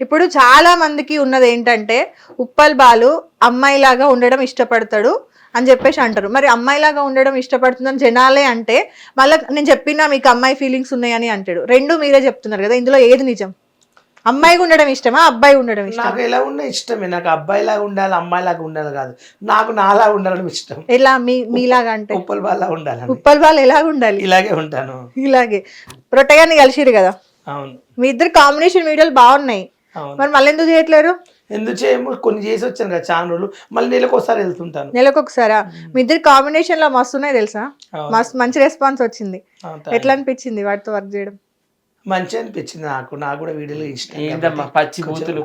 ఇప్పుడు చాలా మందికి ఉన్నది ఏంటంటే ఉప్పల్ బాలు అమ్మాయిలాగా ఉండడం ఇష్టపడతాడు అని చెప్పేసి అంటారు. మరి అమ్మాయిలాగా ఉండడం ఇష్టపడుతుందని జనాలే అంటే మళ్ళీ నేను చెప్పినా మీకు అమ్మాయి ఫీలింగ్స్ ఉన్నాయని అంటాడు. రెండు మీరే చెప్తున్నారు కదా ఇందులో ఏది నిజం? అమ్మాయిగా ఉండడం ఇష్టమా అబ్బాయి ఉండడం ఇష్టం నాకు ఎలా ఉన్నా ఇష్టమే. నాకు అబ్బాయిలాగా ఉండాలి అమ్మాయిలాగా ఉండాలి కాదు. నాకు నాలా ఉండాలని ఇష్టం. ఎలా? మీ మీలాగా అంటే? ఉప్పల్ వాళ్ళ ఉండాలని. ఉప్పల్ బాలు ఎలాగ ఉండాలి? ఇలాగే ఉంటాను. ఇలాగే. రొట్టెగాన్ని కలిసిరు కదా? అవును. మీ ఇద్దరు కాంబినేషన్ వీడియోలు బాగున్నాయి. మరి మళ్ళీ ఎందుకు చేయట్లేరు? ఎందుకు చేయము? కొన్ని చేసి వచ్చాను కదా చాలా రోజులు. మళ్ళీ నెలకు ఒకసారి వెళ్తుంటాను. నెలకు ఒకసారా? మీ ఇద్దరు కాంబినేషన్లో మస్తు ఉన్నాయి తెలుసా. మస్తు మంచి రెస్పాన్స్ వచ్చింది. ఎట్లా అనిపించింది వాటితో వర్క్ చేయడం? మంచి అనిపించింది నాకు. నాకు కూడా వీడియోలో ఇష్టం ఏందమ్మా పచ్చి బూతులు?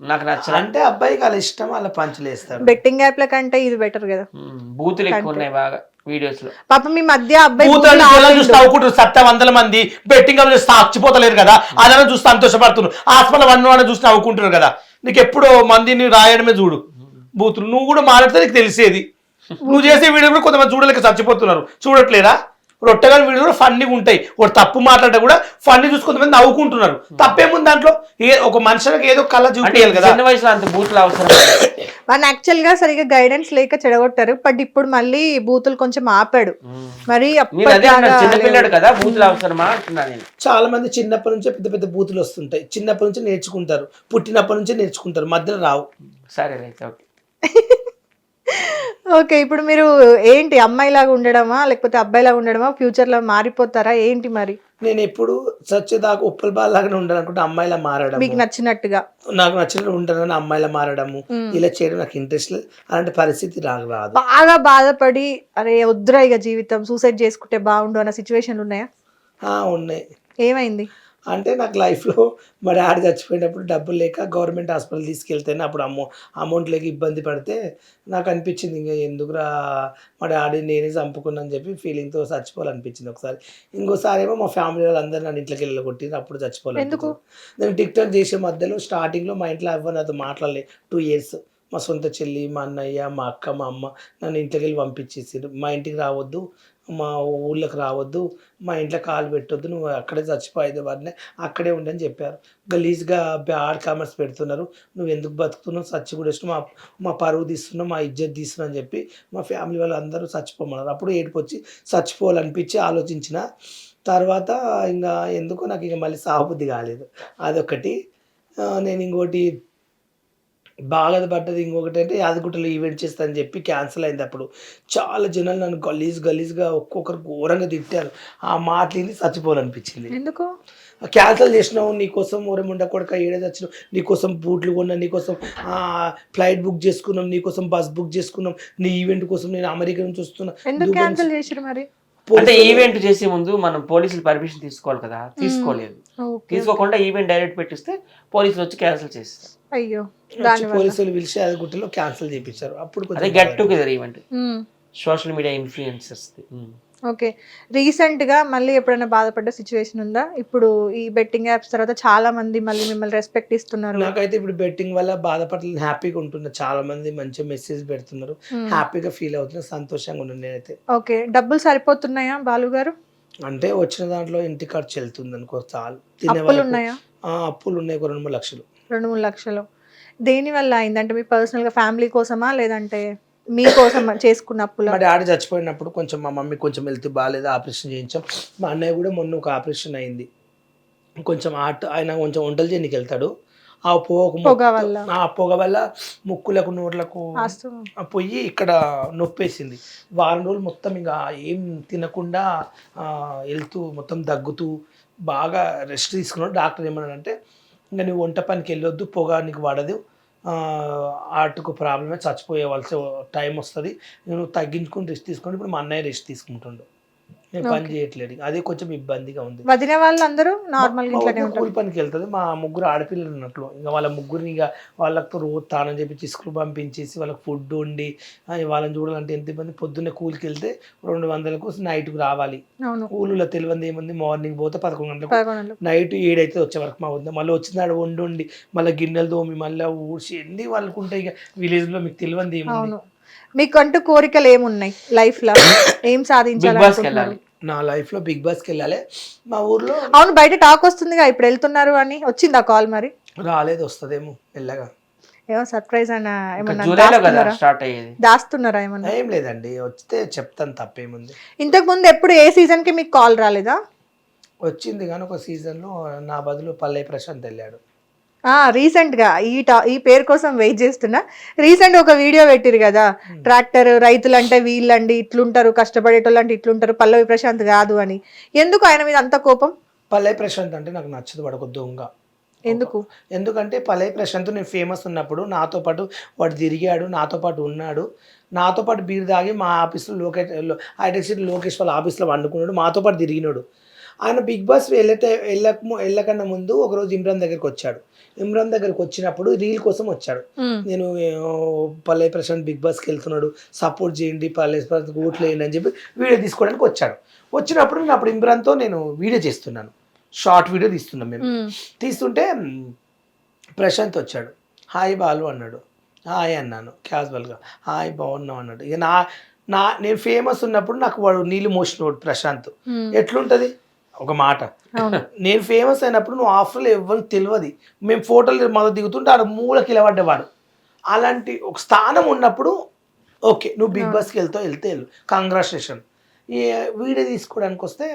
నాకు నచ్చల? అంటే అబ్బాయికి వాళ్ళ ఇష్టం వాళ్ళ పంచులు వేస్తారు. బెట్టింగ్ యాప్ల కంటే ఇది బెటర్ కదా. బూతులు ఎక్కువ ఉన్నాయి బాగా. వీడియోస్లో పాప మీ మధ్య అబ్బాయి కూతురు. చూస్తే నవ్వుకుంటారు సత్త వందల మంది బెట్టింగ్ చూస్తే సాక్షిపోతలేరు కదా. అదన చూస్తే సంతోషపడుతున్నారు. హాస్పిటల్ వన్ వన్ చూసి నవ్వుకుంటున్నారు కదా. నీకు ఎప్పుడు మందిని రాయడమే చూడు. బూతులు. నువ్వు కూడా మాట్లాడితే నీకు తెలిసేది. నువ్వు చేసే వీడియో కూడా కొంతమంది చూడలేక చచ్చిపోతున్నారు. చూడట్లేరా రొట్టెగాని వీడియో కూడా ఫన్నీగా ఉంటాయి. ఒక తప్పు మాట్లాడితే కూడా ఫన్నీ చూసి కొంతమంది నవ్వుకుంటున్నారు తప్పేముంది దాంట్లో? ఏ ఒక మనుషులకు ఏదో కళ్ళ అంటే చూపించాలి కదా. చిన్న వయసులో అంత బూతులు అవసరం వాడిని యాక్చువల్గా సరిగా గైడెన్స్ లేక చెడగొట్టారు. బట్ ఇప్పుడు మళ్ళీ బూతులు కొంచెం ఆపాడు. మరి అన్నా అప్పటిలాగా చిన్నపిల్లాడు కదా బూతులు అవసరమా అంటున్నా నేను. చాలా మంది చిన్నప్పటి నుంచే పెద్ద పెద్ద బూతులు వస్తుంటాయి. చిన్నప్పటి నుంచి నేర్చుకుంటారు. పుట్టినప్పటి నుంచే నేర్చుకుంటారు. మధ్యలో రావు. సరే అయితే ఓకే. ఓకే ఇప్పుడు మీరు ఏంటి? అమ్మాయిలాగా ఉండడమా? లేకపోతే అబ్బాయిలాగా ఉండడమా? ఫ్యూచర్లో మారిపోతారా? ఏంటి మరి? నేను ఎప్పుడు చచ్చేదాకా ఉప్పల్ బాల్ లాగానే ఉండాలనుకుంటే అమ్మాయిలా మారడం మీకు నచ్చినట్టుగా. నాకు నచ్చినట్టు ఉంటానని అమ్మాయిలా మారడము. ఇలా చేయడం నాకు ఇంట్రెస్ట్ లేదు. అలాంటి పరిస్థితి నాకు రాదు. బాగా బాధపడి అరే వద్దురా ఇక జీవితం సూసైడ్ చేసుకుంటే బాగుండు అన్న సిచ్యువేషన్లు ఉన్నాయా? ఆ, ఉన్నాయి. ఏమైంది? అంటే నాకు లైఫ్లో మా డాడీ చచ్చిపోయినప్పుడు డబ్బులు లేక గవర్నమెంట్ హాస్పిటల్ తీసుకెళ్తేనే అప్పుడు అమౌ అమౌంట్ లేక ఇబ్బంది పడితే నాకు అనిపించింది ఇంకా ఎందుకురా మా డాడీ నేనే చంపుకున్నాను చెప్పి ఫీలింగ్తో చచ్చిపోవాలనిపించింది ఒకసారి. ఇంకోసారి ఏమో మా ఫ్యామిలీ వాళ్ళందరూ నన్ను ఇంట్లోకి వెళ్ళగొట్టింది అప్పుడు చచ్చిపోవాలి ఎందుకు? నేను టిక్ టాక్ చేసే మధ్యలో స్టార్టింగ్లో మా ఇంట్లో ఎవరు నాతో మాట్లాడలే. టూ ఇయర్స్ మా సొంత చెల్లి మా అన్నయ్య మా అక్క మా అమ్మ నన్ను ఇంట్లోకి వెళ్ళి పంపించేసారు మా ఇంటికి రావద్దు మా ఊళ్ళకి రావద్దు మా ఇంట్లో కాలు పెట్టొద్దు నువ్వు అక్కడే చచ్చిపోయేది వాటినే అక్కడే ఉండని చెప్పారు. గలీజ్గా బ్యాడ్ కామెంట్స్ పెడుతున్నారు. నువ్వు ఎందుకు బతుకుతున్నావు? చచ్చి కూడా ఇష్టం మా మా పరువు తీస్తున్నావు మా ఇజ్జత్ తీస్తున్నావు అని చెప్పి మా ఫ్యామిలీ వాళ్ళు అందరూ చచ్చిపోమన్నారు. అప్పుడు ఏడుపు వచ్చి చచ్చిపోవాలనిపించి ఆలోచించిన తర్వాత ఇంకా ఎందుకో నాకు ఇంకా మళ్ళీ సాగుబుద్ధి కాలేదు. అదొకటి. నేను ఇంకోటి బాధపడ్డది ఇంకొకటి అంటే యాదగుట్టలో ఈవెంట్ చేస్తానని చెప్పి క్యాన్సిల్ అయింది అప్పుడు. చాలా జనాలు నన్ను గలీజ్ గలీజ్గా ఒక్కొక్కరు ఘోరంగా తిట్టారు. ఆ మాటలు విని చచ్చిపోవాలనిపించింది. ఎందుకు? క్యాన్సిల్ చేసినావు నీకోసం ఊరముండ కొడక ఏడాది వచ్చినావు నీకోసం బూట్లు కొన్నా నీకోసం ఫ్లైట్ బుక్ చేసుకున్నాం నీకోసం బస్ బుక్ చేసుకున్నాం నీ ఈవెంట్ కోసం నేను అమెరికా నుంచి వస్తున్నా మరి? అంటే ఈవెంట్ చేసే ముందు మనం పోలీసులు పర్మిషన్ తీసుకోవాలి కదా తీసుకోలేదు. తీసుకోకుండా ఈవెంట్ డైరెక్ట్ పెట్టిస్తే పోలీసులు వచ్చి క్యాన్సిల్ చేస్తారు. అయ్యో పోలీసులు పిలిచి యాదగుట్టలో క్యాన్సిల్ చేయించారు. అప్పుడు అదే కొంచెం get together event. Social media influencers okay. రీసెంట్గా మళ్ళీ ఎప్పుడైనా బాధపడ్డ సిచ్యువేషన్ ఉందా? ఇప్పుడు ఈ బెట్టింగ్ యాప్స్ తర్వాత చాలా మంది మళ్ళీ మిమ్మల్ని రెస్పెక్ట్ ఇస్తున్నారు. నాకైతే ఇప్పుడు బెట్టింగ్ వల్ల బాధపడలేదు. హ్యాపీగా ఉంటున్నా. చాలా మంది మంచి మెసేజ్ పెడుతున్నారు. హ్యాపీగా ఫీల్ అవుతున్నా. సంతోషంగా ఉన్నాను నేనైతే. ఓకే. డబ్బులు సరిపోతున్నాయా బాలు గారు అంటే వచ్చిన దాంట్లో ఇంటి ఖర్చు వెళ్తుంది అనుకో చాలు. తినే అప్పులు ఉన్నాయా ఆ, అప్పులు ఉన్నాయి ఒక రెండు మూడు లక్షలు. రెండు మూడు లక్షలు. దేని వల్ల అయిందంటే మీ పర్సనల్గా ఫ్యామిలీ కోసమా లేదంటే మీకోసం చేసుకున్న అప్పుల మా డాడీ చచ్చిపోయినప్పుడు కొంచెం మా మమ్మీ కొంచెం హెల్త్ బాగాలేదు ఆపరేషన్ చేయించాం. మా అన్నయ్య కూడా మొన్న ఒక ఆపరేషన్ అయింది. కొంచెం ఆట ఆయన కొంచెం వంటలు చేయడానికి వెళ్తాడు. ఆ పొగ పొగ వల్ల. ఆ పొగ వల్ల ముక్కులకు నోట్లకు పొయ్యి ఇక్కడ నొప్పేసింది. వారం రోజులు మొత్తం ఇంకా ఏం తినకుండా వెళ్తూ మొత్తం దగ్గుతూ బాగా రెస్ట్ తీసుకున్నాడు. డాక్టర్ ఏమన్నాడంటే ఇంకా నువ్వు వంట పనికి వెళ్ళొద్దు పొగ నీకు పడదు. ఆటకు ప్రాబ్లమే చచ్చిపోయేవలసి టైం వస్తుంది. నువ్వు తగ్గించుకుని రెస్ట్ తీసుకుని ఇప్పుడు మా అన్నయ్య రెస్ట్ తీసుకుంటుండు. నేను పని చేయట్లేదు. అదే కొంచెం ఇబ్బందిగా ఉంది. వదిన వాళ్ళందరూ నార్మల్ కూలి పనికి వెళ్తుంది. మా ముగ్గురు ఆడపిల్లలు ఉన్నట్లు. ఇంకా వాళ్ళ ముగ్గురిని ఇక వాళ్ళతో రోజు తానని చెప్పి స్కూల్ పంపించేసి వాళ్ళకి ఫుడ్ వండి వాళ్ళని చూడాలంటే ఎంత ఇబ్బంది. పొద్దున్నే కూలికి వెళ్తే రెండు వందలకు నైట్కి రావాలి. కూలీలో తెలియంది ఏముంది? మార్నింగ్ పోతే పదకొండు గంటలకు నైట్ ఏడైతే వచ్చే వరకు మా వద్ద మళ్ళీ వచ్చినాడు వండి వండి మళ్ళీ గిన్నెలు తోమి మళ్ళీ ఊడ్చి ఎన్ని వాళ్ళకు ఉంటాయి ఇక. విలేజ్లో మీకు తెలియంది ఏముంది? మీకు అంటూ కోరికలు ఏమున్నాయి లైఫ్లో ఏం బాస్కి వెళ్ళాలి. నా లైఫ్లో బిగ్ బాస్కి వెళ్ళాలి. మా ఊర్లో అవును బయట టాక్ వస్తుందిగా ఇప్పుడు వెళ్తున్నారు అని. వచ్చిందా కాల్ మరి? రాలేదు వస్తుందేమో మెల్లగా ఏమో సర్ప్రైజ్ అన్న ఏమన్నా జూలైలో కదా దాస్తున్నారా? స్టార్ట్ అయ్యేది. దాస్తున్నారా ఏమన్నా? ఏం లేదండి వస్తే చెప్తాను తప్పేముంది. ఇంతకు ముందు ఎప్పుడు ఏ సీజన్కి మీకు కాల్ రాలేదా? వచ్చింది కానీ ఒక సీజన్లో నా బదులు పల్లె ప్రశాంత్ వెళ్ళాడు. ఆ రీసెంట్గా ఈ టా ఈ పేరు కోసం వెయిట్ చేస్తున్నా. రీసెంట్ ఒక వీడియో పెట్టిరు కదా ట్రాక్టర్ రైతులు అంటే వీళ్ళండి ఇట్లుంటారు కష్టపడేటోళ్ళు అంటే ఇట్లుంటారు పల్లవి ప్రశాంత్ కాదు అని. ఎందుకు ఆయన మీద అంత కోపం? పల్లె ప్రశాంత్ అంటే నాకు నచ్చదు వాడు ఒక దొంగ. ఎందుకు? ఎందుకంటే పల్లె ప్రశాంత్ నేను ఫేమస్ ఉన్నప్పుడు నాతో పాటు వాడు తిరిగాడు నాతో పాటు ఉన్నాడు. నాతో పాటు బీర్ తాగి మా ఆఫీస్లో లోకేష్ హైటెక్ సిటీ లోకేష్ వాళ్ళ ఆఫీస్లో వండుకున్నాడు మాతో పాటు తిరిగినాడు. ఆయన బిగ్ బాస్ వెళ్ళటే వెళ్ళక వెళ్ళకన్నా ముందు ఒకరోజు ఇమ్రాన్ దగ్గరికి వచ్చాడు. ఇమ్రాన్ దగ్గరికి వచ్చినప్పుడు రీల్ కోసం వచ్చాడు. నేను పల్లె ప్రశాంత్ బిగ్ బాస్కి వెళ్తున్నాడు. సపోర్ట్ చేయండి పల్లె ప్రశాంత్ ఓట్లు వేయండి అని చెప్పి వీడియో తీసుకోవడానికి వచ్చాడు. వచ్చినప్పుడు నేను అప్పుడు ఇమ్రాన్తో నేను వీడియో చేస్తున్నాను. షార్ట్ వీడియో తీస్తున్నాం మేము. తీస్తుంటే ప్రశాంత్ వచ్చాడు. హాయ్ బాలు అన్నాడు. హాయ్ అన్నాను క్యాజువల్గా. హాయ్ బాగున్నావు అన్నాడు. ఇక నా నా నేను ఫేమస్ ఉన్నప్పుడు నాకు వాడు నీళ్ళు మోసినోడు ప్రశాంత్. ఎట్లుంటుంది? ఒక మాట. నేను ఫేమస్ అయినప్పుడు నువ్వు ఆఫ్టర్లో ఎవరికి తెలియదు మేము ఫోటోలు మొదలు దిగుతుంటే ఆడ మూల కిలబడ్డవాడు. అలాంటి ఒక స్థానం ఉన్నప్పుడు ఓకే నువ్వు బిగ్ బాస్కి వెళ్తావు వెళ్తే వెళ్ళు. కంగ్రాచులేషన్ ఈ వీడియో తీసుకోవడానికి వస్తే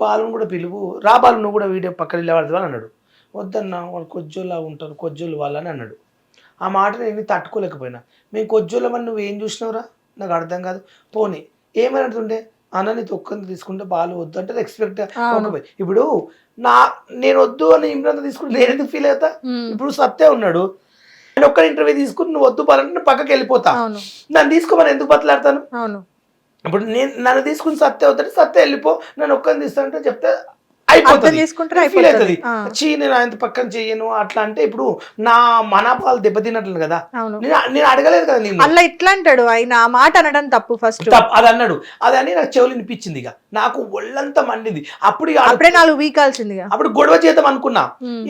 బాలును కూడా పిలువు. రా బాలు నువ్వు కూడా వీడియో పక్కన వెళ్ళేవాడు అని అన్నాడు. వద్దన్న వాళ్ళు కొజ్జోలా ఉంటారు కొజ్జోలు వాళ్ళని అన్నాడు. ఆ మాట నేను తట్టుకోలేకపోయినా. మేము కొజ్జోళ్ళమని నువ్వు ఏం చూసినావురా? నాకు అర్థం కాదు. పోనీ ఏమని అంటుండే? అన్న నీ తొక్కని తీసుకుంటే బాలు వద్దు అంటే ఎక్స్పెక్ట్. ఇప్పుడు నా నేను వద్దు అని ఇమ్రాన్ తీసుకుంటే నేను ఎందుకు ఫీల్ అవుతా? ఇప్పుడు సత్తే ఉన్నాడు. నేను ఒక్క ఇంటర్వ్యూ తీసుకుని నువ్వు వద్దు నేను పక్కకి వెళ్ళిపోతా. నన్ను తీసుకోమని ఎందుకు బతలాడతాను? ఇప్పుడు నేను నన్ను తీసుకుని సత్తే అవుతాడు సత్తే వెళ్ళిపో నన్ను ఒక్కని తీస్తానంటే చెప్తే అయిపోతుంది. ఫీల్ అవుతుంది. చీ నేను ఆయన పక్కన చెయ్యను అట్లా అంటే ఇప్పుడు నా మనపాలు దెబ్బతిన్నట్లు కదా. నేను నేను అడగలేదు కదా నేను అలా ఇట్లా అంటాడు? ఆయన ఆ మాట అనడం తప్పు ఫస్ట్ అది అన్నాడు. అది అని నాకు చెవులు వినిపించింది ఇక. నాకు ఒళ్ళంతా మండింది. అప్పుడు అప్పుడే నాలుగు వీకాల్సిందిగా. అప్పుడు గొడవ చేద్దాం అనుకున్నా.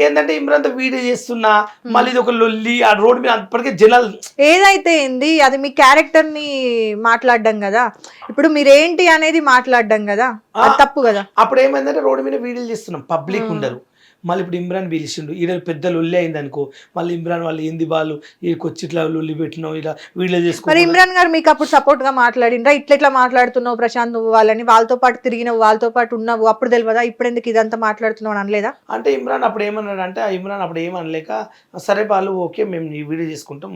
ఏంటంటే ఇమ్రాన్ వీడియో చేస్తున్నా మళ్ళీ ఇది ఒక లొల్లి ఆ రోడ్ మీద అప్పటికే జనాలు ఏదైతే ఏంది అది మీ క్యారెక్టర్ని మాట్లాడడం కదా. ఇప్పుడు మీరేంటి అనేది మాట్లాడడం కదా. అది తప్పు కదా. అప్పుడు ఏమైందంటే రోడ్డు మీద వీడియోలు చేస్తున్నాం. పబ్లిక్ ఉండరు మళ్ళీ ఇప్పుడు ఇమ్రాన్ పిలిచిండు ఈడ పెద్ద లొల్లి అయింది అనుకో మళ్ళీ ఇమ్రాన్ వాళ్ళు ఏంది వాళ్ళు వచ్చి ఇట్లా లొల్లి పెట్టినావు ఇలా వీడియో మరి చేసుకో ఇమ్రాన్ గారు మీకు అప్పుడు సపోర్ట్గా మాట్లాడిండ్రా? ఇట్లా ఇట్లా మాట్లాడుతున్నావు ప్రశాంత్ నువ్వు వాళ్ళని వాళ్ళతో పాటు తిరిగినవు వాళ్ళతో పాటు ఉన్నావు అప్పుడు తెలియదా? ఇప్పుడు ఎందుకు ఇదంతా మాట్లాడుతున్నావు అని అనలేదా? అంటే ఇమ్రాన్ అప్పుడు ఏమన్నాడు అంటే ఆ ఇమ్రాన్ అప్పుడు ఏమనలేక సరే వాళ్ళు ఓకే మేము ఈ వీడియో చేసుకుంటాం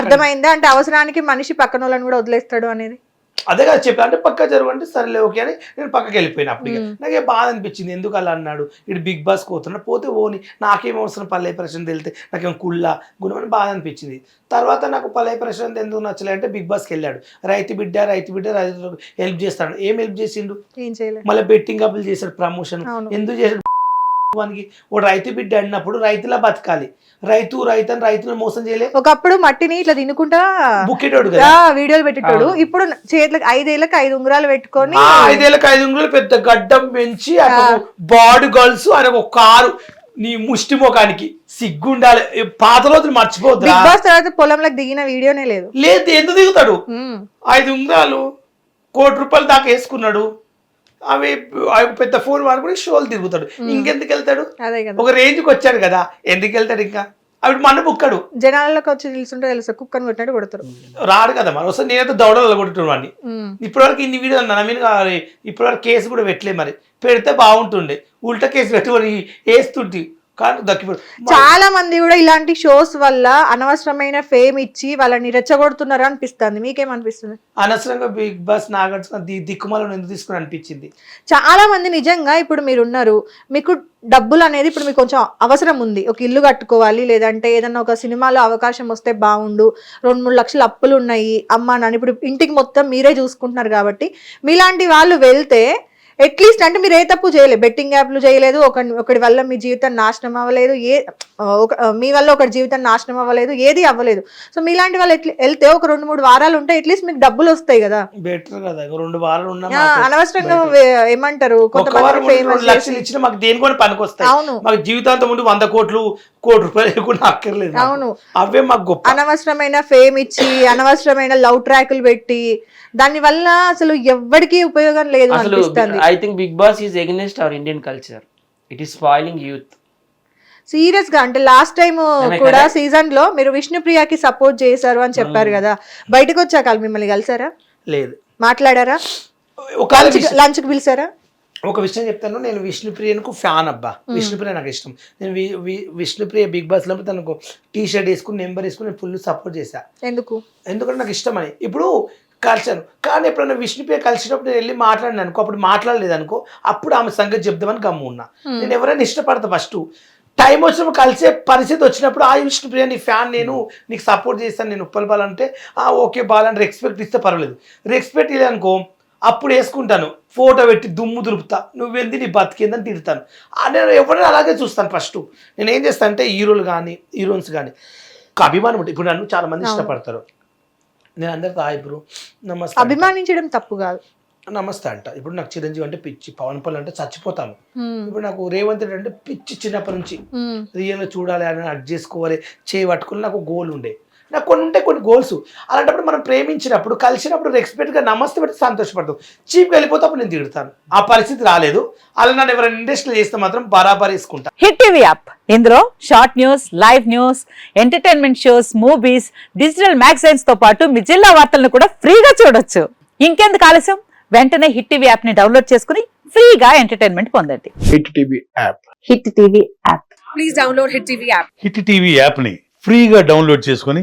అర్థమైందా? అంటే అవసరానికి మనిషి పక్కన వాళ్ళని కూడా వదిలేస్తాడు అనేది. అదే కదా చెప్పి అంటే పక్క జరుగు అంటే సరేలే ఓకే అని నేను పక్కకి వెళ్ళిపోయినా. మ్మ్. నాకే బాధ అనిపించింది ఎందుకు అలా అన్నాడు? ఇటు బిగ్ బాస్ పోతున్నా పోతే ఓని నాకేం అవసరం పల్లె ప్రశాంత్ వెళ్తే నాకేం కుళ్ళ గుణం అని బాధ అనిపించింది. తర్వాత నాకు పల్లె ప్రశాంత్ ఎందుకు నచ్చలే అంటే బిగ్ బాస్కి వెళ్ళాడు. రైతు బిడ్డ రైతు బిడ్డ రైతులకు హెల్ప్ చేస్తాడు. ఏం హెల్ప్ చేసిండు? మళ్ళీ బెట్టింగ్ అప్పులు చేశాడు ప్రమోషన్. ఎందుకు చేశాడు? వానికి ఓ రైతు బిడ్డ అన్నప్పుడు రైతులా బతకాలి. రైతు రైతు అని రైతులను మోసం చేయలే. ఒకప్పుడు మట్టిని ఇట్లా తినుకుంటా బుక్కేటోడు కదా? వీడియోలు పెట్టేటోడు. ఇప్పుడు చేతులకు ఐదేళ్ళకి ఐదు ఉంగరాలు పెట్టుకొని ఐదేళ్ళకి ఐదు వందలు పెద్ద గడ్డం పెంచి బాడీ గర్ల్స్ ఆయన ఒక కారు నీ ముష్టి ముఖానికి సిగ్గుండాలి. పాత రోజులు మర్చిపోద్దా బిగ్ బాస్ తర్వాత పొలంలోకి దిగిన వీడియోనే లేదు. లేదు ఎందుకు దిగుతాడు? ఐదు ఉంగరాలు కోటి రూపాయలు దాకా వేసుకున్నాడు. అవి అవి పెద్ద ఫోన్ వాడుకుని షోలు తిరుగుతాడు. ఇంకెందుకు వెళ్తాడు? ఒక రేంజ్కి వచ్చాడు కదా. ఎందుకు వెళ్తాడు ఇంకా? అవి మన బుక్కడు జనాలకు వచ్చి నిల్చుంటే తెలుసు కుక్కని కొట్టినట్టు కొడతారు. రాడు కదా మరి. వస్తే నేనైతే దౌడలు కొట్టున్నాను వాడిని. ఉమ్. ఇప్పటివరకు ఇన్ని వీడియోలు నా మీద ఇప్పటివరకు కేసు కూడా పెట్టలే మరి. పెడితే బాగుంటుండే. ఉల్టా కేసు పెట్టుకొని వేస్తుంటే. కానీ దక్కిపోయి చాలా మంది కూడా ఇలాంటి షోస్ వల్ల అనవసరమైన ఫేమ్ ఇచ్చి వాళ్ళని రెచ్చగొడుతున్నారు అనిపిస్తుంది. మీకేమనిపిస్తుంది? అనవసరంగా బిగ్ బాస్ నాగార్జున ది దిక్కుమాలను ఎందుకు తీసుకుని అనిపించింది? చాలా మంది నిజంగా ఇప్పుడు మీరు ఉన్నారు మీకు డబ్బులు అనేది ఇప్పుడు మీకు కొంచెం అవసరం ఉంది. ఒక ఇల్లు కట్టుకోవాలి లేదంటే ఏదన్నా ఒక సినిమాలో అవకాశం వస్తే బాగుండు. రెండు మూడు లక్షల అప్పులు ఉన్నాయి. అమ్మ నాన్న ఇప్పుడు ఇంటికి మొత్తం మీరే చూసుకుంటున్నారు కాబట్టి మీలాంటి వాళ్ళు వెళ్తే అట్లీస్ట్ అంటే మీరు ఏ తప్పు చేయలేదు. బెట్టింగ్ యాప్లు చేయలేదు ఒక ఒకటి వల్ల మీ జీవితం నాశనం అవ్వలేదు ఏ ఒక మీ వల్ల ఒకటి జీవితం నాశనం అవ్వలేదు ఏది అవ్వలేదు. సో మీలాంటి వాళ్ళు వెళ్తే ఒక రెండు మూడు వారాలు ఉంటే అట్లీస్ట్ మీకు డబ్బులు వస్తాయి కదా. బెటర్ కదా రెండు వారాలు ఉన్నా అనవసరంగా ఏమంటారు? కొంతమంది ఫేమస్ లక్షలు ఇచ్చిన మాకు దేని కూడా పనికి వస్తాయి అవును. మాకు జీవితాంతం ఉండి వంద కోట్లు కోటి రూపాయలు కూడా అక్కర్లేదు. అవును. అవే మాకు గొప్ప. అనవసరమైన ఫేమ్ ఇచ్చి అనవసరమైన లవ్ ట్రాక్లు పెట్టి దాని వల్ల అసలు ఎవ్వడికి ఉపయోగం లేదు అసలు అనిపిస్తుంది. I think Bigg Boss is against our Indian culture it is spoiling youth సీరియస్గా అంటే లాస్ట్ టైం కూడా? సీజన్లో మీరు విష్ణుప్రియకి సపోర్ట్ చేశారు అని చెప్పారు కదా. బయటకు వచ్చాక మిమ్మల్ని కలిసారా? లేదు. మాట్లాడారా? ఒక లంచ్ లంచ్కి పిలిచారా? ఒక విషయం చెప్తాను నేను విష్ణుప్రియకు ఫ్యాన్ అబ్బా. విష్ణుప్రియ నాకు ఇష్టం నేను విష్ణుప్రియ బిగ్ బాస్లో తనకు టీ షర్ట్ వేసుకుని నెంబర్ వేసుకుని నేను ఫుల్ సపోర్ట్ చేశా. ఎందుకు? ఎందుకంటే నాకు ఇష్టం అని. ఇప్పుడు కలిసాను కానీ ఎప్పుడైనా విష్ణుప్రియ కలిసినప్పుడు నేను వెళ్ళి మాట్లాడిన అనుకో అప్పుడు మాట్లాడలేదు అనుకో అప్పుడు ఆమె సంగతి చెప్దామని గమ్ము ఉన్నా. నేను ఎవరైనా ఇష్టపడతా ఫస్ట్. టైం వచ్చినప్పుడు కలిసే పరిస్థితి వచ్చినప్పుడు ఆ విష్ణుప్రియ నీ ఫ్యాన్ నేను నీకు సపోర్ట్ చేస్తాను నేను ఉప్పల్ బాల్ అంటే ఆ ఓకే బాల్ అని రెస్పెక్ట్ ఇస్తే పర్వాలేదు. రెస్పెక్ట్ ఇదే అనుకో అప్పుడు వేసుకుంటాను. ఫోటో పెట్టి దుమ్ము దులుపుతా. నువ్వెంది నీ బతికేందని తిడతాను. నేను ఎవరైనా అలాగే చూస్తాను ఫస్ట్ నేను ఏం చేస్తాను అంటే హీరోలు కానీ హీరోయిన్స్ కానీ ఒక అభిమానం ఉంటుంది ఇప్పుడు నన్ను చాలా మంది ఇష్టపడతారు. నేను అందరితో హాయ్ బ్రో నమస్తే. అభిమానించడం తప్పు కాదు. నమస్తే అంట. ఇప్పుడు నాకు చిరంజీవి అంటే పిచ్చి పవన్ కళ్యాణ్ అంటే చచ్చిపోతాను. ఇప్పుడు నాకు రేవంత్ రెడ్డి అంటే పిచ్చి చిన్నప్పటి నుంచి. హ్మ్. రియల్గా చూడాలి అని అడ్జస్ట్ చేసుకోవాలి చేయి పట్టుకుని నాకు గోల్ ఉండే. నాకు కొన్ని ఉంటాయి కొన్ని గోల్స్ అలాంటప్పుడు మనం ప్రేమించినప్పుడు కలిసినప్పుడు రెస్పెక్ట్గా నమస్తే పెట్టి సంతోషపడతాం చీప్గా వెళ్ళిపోతే అప్పుడు నేను తిడతాను. ఆ పరిస్థితి రాలేదు. అలా నన్ను ఎవరైనా ఇండస్ట్రీలో చేస్తే మాత్రం బరాబర్ వేసుకుంటా. హిట్ టీవీ యాప్ ఇందులో short news live news entertainment shows movies digital మ్యాగజైన్స్తో పాటు మీ జిల్లా వార్తలను కూడా ఫ్రీగా చూడొచ్చు. ఇంకెందుకు ఆలస్యం? వెంటనే హిట్ టీవీ యాప్ని డౌన్లోడ్ చేసుకుని ఫ్రీగా ఎంటర్టైన్మెంట్ పొందండి. Hit TV app Hit TV app Hit TV యాప్ని ఫ్రీగా డౌన్లోడ్ చేసుకొని